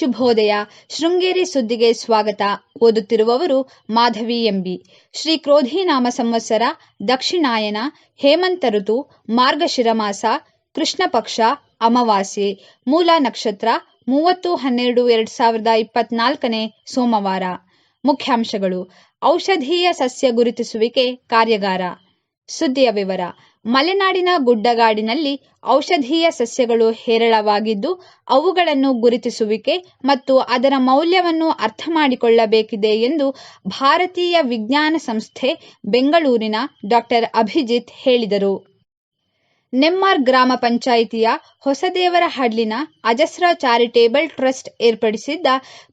ಶುಭೋದಯ. ಶೃಂಗೇರಿ ಸುದ್ದಿಗೆ ಸ್ವಾಗತ. ಓದುತ್ತಿರುವವರು ಮಾಧವಿ ಎಂಬಿ. ಶ್ರೀ ಕ್ರೋಧಿನಾಮ ಸಂವತ್ಸರ, ದಕ್ಷಿಣಾಯನ, ಹೇಮಂತ ಋತು ಮಾರ್ಗಶಿರ ಮಾಸ ಕೃಷ್ಣ ಪಕ್ಷ, ಅಮಾವಾಸ್ಯೆ, ಮೂಲ ನಕ್ಷತ್ರ, ಮೂವತ್ತು, ಹನ್ನೆರಡು, ಎರಡ್ ಸಾವಿರದ ಇಪ್ಪತ್ನಾಲ್ಕನೇ ಸೋಮವಾರ. ಮುಖ್ಯಾಂಶಗಳು. ಔಷಧೀಯ ಸಸ್ಯ ಗುರುತಿಸುವಿಕೆ ಕಾರ್ಯಾಗಾರ. ಸುದ್ದಿಯ ವಿವರ. ಮಲೆನಾಡಿನ ಗುಡ್ಡಗಾಡಿನಲ್ಲಿ ಔಷಧೀಯ ಸಸ್ಯಗಳು ಹೇರಳವಾಗಿದ್ದು, ಅವುಗಳನ್ನು ಗುರುತಿಸುವಿಕೆ ಮತ್ತು ಅದರ ಮೌಲ್ಯವನ್ನು ಅರ್ಥ ಮಾಡಿಕೊಳ್ಳಬೇಕಿದೆ ಎಂದು ಭಾರತೀಯ ವಿಜ್ಞಾನ ಸಂಸ್ಥೆ ಬೆಂಗಳೂರಿನ ಡಾಕ್ಟರ್ ಅಭಿಜಿತ್ ಹೇಳಿದರು. ನೆಮ್ಮಾರ್ ಗ್ರಾಮ ಪಂಚಾಯಿತಿಯ ಹೊಸದೇವರಹಳ್ಳಿನ ಅಜಸ್ರ ಚಾರಿಟೇಬಲ್ ಟ್ರಸ್ಟ್ ಏರ್ಪಡಿಸಿದ್ದ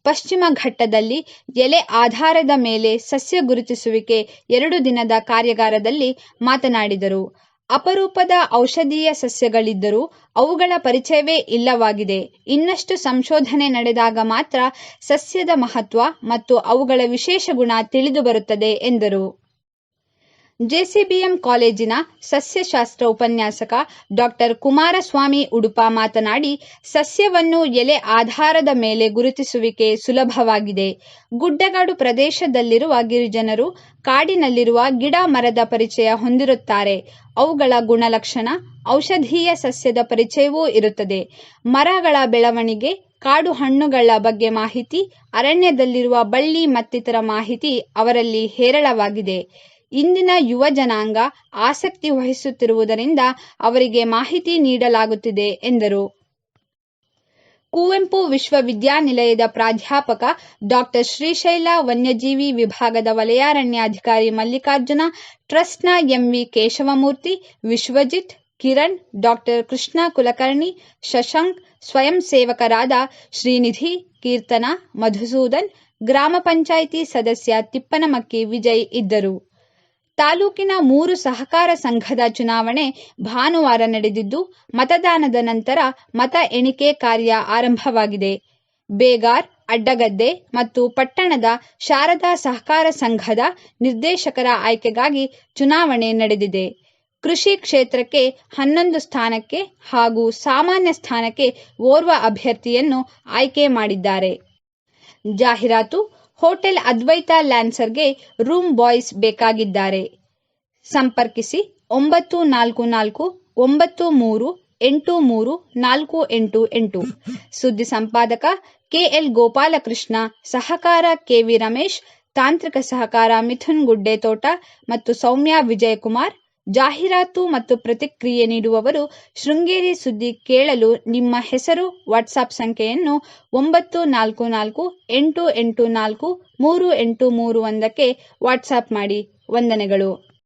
ಪಶ್ಚಿಮ ಘಟ್ಟದಲ್ಲಿ ಎಲೆ ಆಧಾರದ ಮೇಲೆ ಸಸ್ಯ ಗುರುತಿಸುವಿಕೆ ಎರಡು ದಿನದ ಕಾರ್ಯಾಗಾರದಲ್ಲಿ ಮಾತನಾಡಿದರು. ಅಪರೂಪದ ಔಷಧೀಯ ಸಸ್ಯಗಳಿದ್ದರೂ ಅವುಗಳ ಪರಿಚಯವೇ ಇಲ್ಲವಾಗಿದೆ. ಇನ್ನಷ್ಟು ಸಂಶೋಧನೆ ನಡೆದಾಗ ಮಾತ್ರ ಸಸ್ಯದ ಮಹತ್ವ ಮತ್ತು ಅವುಗಳ ವಿಶೇಷ ಗುಣ ತಿಳಿದುಬರುತ್ತದೆ ಎಂದರು. ಜೆಸಿಬಿಎಂ ಕಾಲೇಜಿನ ಸಸ್ಯಶಾಸ್ತ್ರ ಉಪನ್ಯಾಸಕ ಡಾಕ್ಟರ್ ಕುಮಾರಸ್ವಾಮಿ ಉಡುಪ ಮಾತನಾಡಿ, ಸಸ್ಯವನ್ನು ಎಲೆ ಆಧಾರದ ಮೇಲೆ ಗುರುತಿಸುವಿಕೆ ಸುಲಭವಾಗಿದೆ. ಗುಡ್ಡಗಾಡು ಪ್ರದೇಶದಲ್ಲಿರುವ ಗಿರಿಜನರು ಕಾಡಿನಲ್ಲಿರುವ ಗಿಡ ಮರದ ಪರಿಚಯ ಹೊಂದಿರುತ್ತಾರೆ. ಅವುಗಳ ಗುಣಲಕ್ಷಣ, ಔಷಧೀಯ ಸಸ್ಯದ ಪರಿಚಯವೂ ಇರುತ್ತದೆ. ಮರಗಳ ಬೆಳವಣಿಗೆ, ಕಾಡು ಹಣ್ಣುಗಳ ಬಗ್ಗೆ ಮಾಹಿತಿ, ಅರಣ್ಯದಲ್ಲಿರುವ ಬಳ್ಳಿ ಮತ್ತಿತರ ಮಾಹಿತಿ ಅವರಲ್ಲಿ ಹೇರಳವಾಗಿದೆ. ಇಂದಿನ ಯುವ ಜನಾಂಗ ಆಸಕ್ತಿ ವಹಿಸುತ್ತಿರುವುದರಿಂದ ಅವರಿಗೆ ಮಾಹಿತಿ ನೀಡಲಾಗುತ್ತಿದೆ, ಎಂದರು. ಕುವೆಂಪು ವಿಶ್ವವಿದ್ಯಾನಿಲಯದ ಪ್ರಾಧ್ಯಾಪಕ ಡಾಕ್ಟರ್ ಶ್ರೀಶೈಲ ವನ್ಯಜೀವಿ ವಿಭಾಗದ ವಲಯಾರಣ್ಯಾಧಿಕಾರಿ ಮಲ್ಲಿಕಾರ್ಜುನ, ಟ್ರಸ್ಟ್ನ M V Keshavamurthy, Vishwajit, Kiran doctor Krishna Kulkarni, Shashank, ಸ್ವಯಂ ಸೇವಕರಾದ ಶ್ರೀನಿಧಿ, ಕೀರ್ತನ, ಮಧುಸೂದನ್, ಗ್ರಾಮ ಪಂಚಾಯಿತಿ ಸದಸ್ಯ ತಿಪ್ಪನಮಕ್ಕಿ ವಿಜಯ್ ಇದ್ದರು. ತಾಲೂಕಿನ ಮೂರು ಸಹಕಾರ ಸಂಘದ ಚುನಾವಣೆ ಭಾನುವಾರ ನಡೆದಿದ್ದು, ಮತದಾನದ ನಂತರ ಮತ ಎಣಿಕೆ ಕಾರ್ಯ ಆರಂಭವಾಗಿದೆ. ಬೇಗಾರ್, ಅಡ್ಡಗದ್ದೆ ಮತ್ತು ಪಟ್ಟಣದ ಶಾರದಾ ಸಹಕಾರ ಸಂಘದ ನಿರ್ದೇಶಕರ ಆಯ್ಕೆಗಾಗಿ ಚುನಾವಣೆ ನಡೆದಿದೆ. ಕೃಷಿ ಕ್ಷೇತ್ರಕ್ಕೆ ಹನ್ನೊಂದು ಸ್ಥಾನಕ್ಕೆ ಹಾಗೂ ಸಾಮಾನ್ಯ ಸ್ಥಾನಕ್ಕೆ ಓರ್ವ ಅಭ್ಯರ್ಥಿಯನ್ನು ಆಯ್ಕೆ ಮಾಡಿದ್ದಾರೆ. ಜಾಹೀರಾತು ಹೋಟೆಲ್ ಅದ್ವೈತ ಲ್ಯಾನ್ಸರ್ಗೆ ರೂಮ್ ಬಾಯ್ಸ್ ಬೇಕಾಗಿದ್ದಾರೆ. ಸಂಪರ್ಕಿಸಿ ಒಂಬತ್ತು ನಾಲ್ಕು ನಾಲ್ಕು ಒಂಬತ್ತು ಮೂರು ಎಂಟು ಮೂರು ನಾಲ್ಕು ಎಂಟು ಎಂಟು. ಸುದ್ದಿ ಸಂಪಾದಕ ಕೆಎಲ್ ಗೋಪಾಲಕೃಷ್ಣ, ಸಹಕಾರ ಕೆವಿ ರಮೇಶ್, ತಾಂತ್ರಿಕ ಸಹಕಾರ ಮಿಥುನ್ ಗುಡ್ಡೆ ತೋಟ ಮತ್ತು ಸೌಮ್ಯ ವಿಜಯಕುಮಾರ್ ಜಾಹೀರಾತು ಮತ್ತು ಪ್ರತಿಕ್ರಿಯೆ ನೀಡುವವರು ಶೃಂಗೇರಿ ಸುದ್ದಿ ಕೇಳಲು ನಿಮ್ಮ ಹೆಸರು, ವಾಟ್ಸಾಪ್ ಸಂಖ್ಯೆಯನ್ನು ಒಂಬತ್ತು ನಾಲ್ಕು ನಾಲ್ಕು ಎಂಟು ಎಂಟು ನಾಲ್ಕು ಮೂರು ಎಂಟು ಮೂರು ಒಂದಕ್ಕೆ ವಾಟ್ಸಾಪ್ ಮಾಡಿ. ವಂದನೆಗಳು.